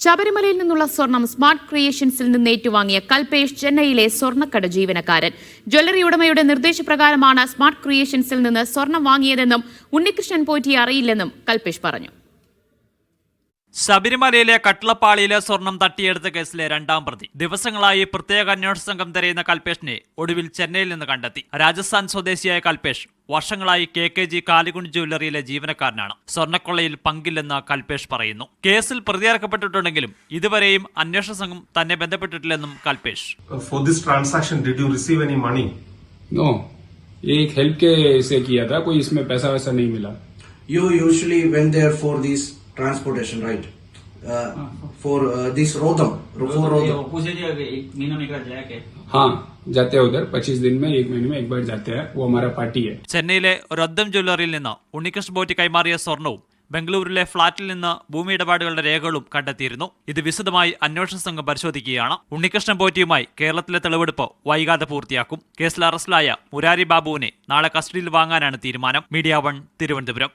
ശബരിമലയിൽ നിന്നുള്ള സ്വർണം സ്മാർട്ട് ക്രിയേഷൻസിൽ നിന്ന് ഏറ്റുവാങ്ങിയ കൽപേഷ് ചെന്നൈയിലെ സ്വർണക്കട ജീവനക്കാരൻ. ജ്വല്ലറി ഉടമയുടെ നിർദ്ദേശപ്രകാരമാണ് സ്മാർട്ട് ക്രിയേഷൻസിൽ നിന്ന് സ്വർണം വാങ്ങിയതെന്നും ഉണ്ണികൃഷ്ണൻ പോറ്റി അറിയില്ലെന്നും കൽപേഷ് പറഞ്ഞു. ശബരിമലയിലെ കട്ടിളപ്പാളിയിലെ സ്വർണം തട്ടിയെടുത്ത കേസിലെ രണ്ടാം പ്രതി. ദിവസങ്ങളായി പ്രത്യേക അന്വേഷണ സംഘം തിരയുന്ന കൽപേഷിനെ ഒടുവിൽ ചെന്നൈയിൽ നിന്ന് കണ്ടെത്തി. രാജസ്ഥാൻ സ്വദേശിയായ കൽപേഷ് വർഷങ്ങളായി കെ കെ ജി കാലികുണ്ട് ജ്വല്ലറിയിലെ ജീവനക്കാരനാണ് സ്വർണ്ണക്കൊള്ളയിൽ പങ്കില്ലെന്ന് കൽപേഷ് പറയുന്നു കേസിൽ പ്രതിയേർക്കപ്പെട്ടിട്ടുണ്ടെങ്കിലും ഇതുവരെയും അന്വേഷണ സംഘം തന്നെ ബന്ധപ്പെട്ടിട്ടില്ലെന്നും Kalpesh for this transaction, did you receive any money? No ये एक हेल्प के से किया था कोई इसमें पैसा वैसा नहीं मिला You usually went there for this transportation, right? Uh, for uh, this Rodham, for Rodham. पूछे थे अभी एक महीना में कर जाके हाँ जाते हैं उधर पच्चीस दिन में एक महीने में एक बार जाते हैं वो हमारा पार्टी है ചെന്നൈയിലെ റദ്ദം ജ്വല്ലറിയിൽ നിന്ന് ഉണ്ണികൃഷ്ണ ബോറ്റി കൈമാറിയ സ്വർണവും ബംഗളൂരുവിലെ ഫ്ളാറ്റിൽ നിന്ന് ഭൂമി ഇടപാടുകളുടെ രേഖകളും കണ്ടെത്തിയിരുന്നു ഇത് വിശദമായി അന്വേഷണ സംഘം പരിശോധിക്കുകയാണ് ഉണ്ണികൃഷ്ണൻ പോറ്റിയുമായി കേരളത്തിലെ തെളിവെടുപ്പ് വൈകാതെ പൂർത്തിയാക്കും കേസിൽ അറസ്റ്റിലായ മുരാരി ബാബുവിനെ നാളെ കസ്റ്റഡിയിൽ വാങ്ങാനാണ് തീരുമാനം മീഡിയ വൺ തിരുവനന്തപുരം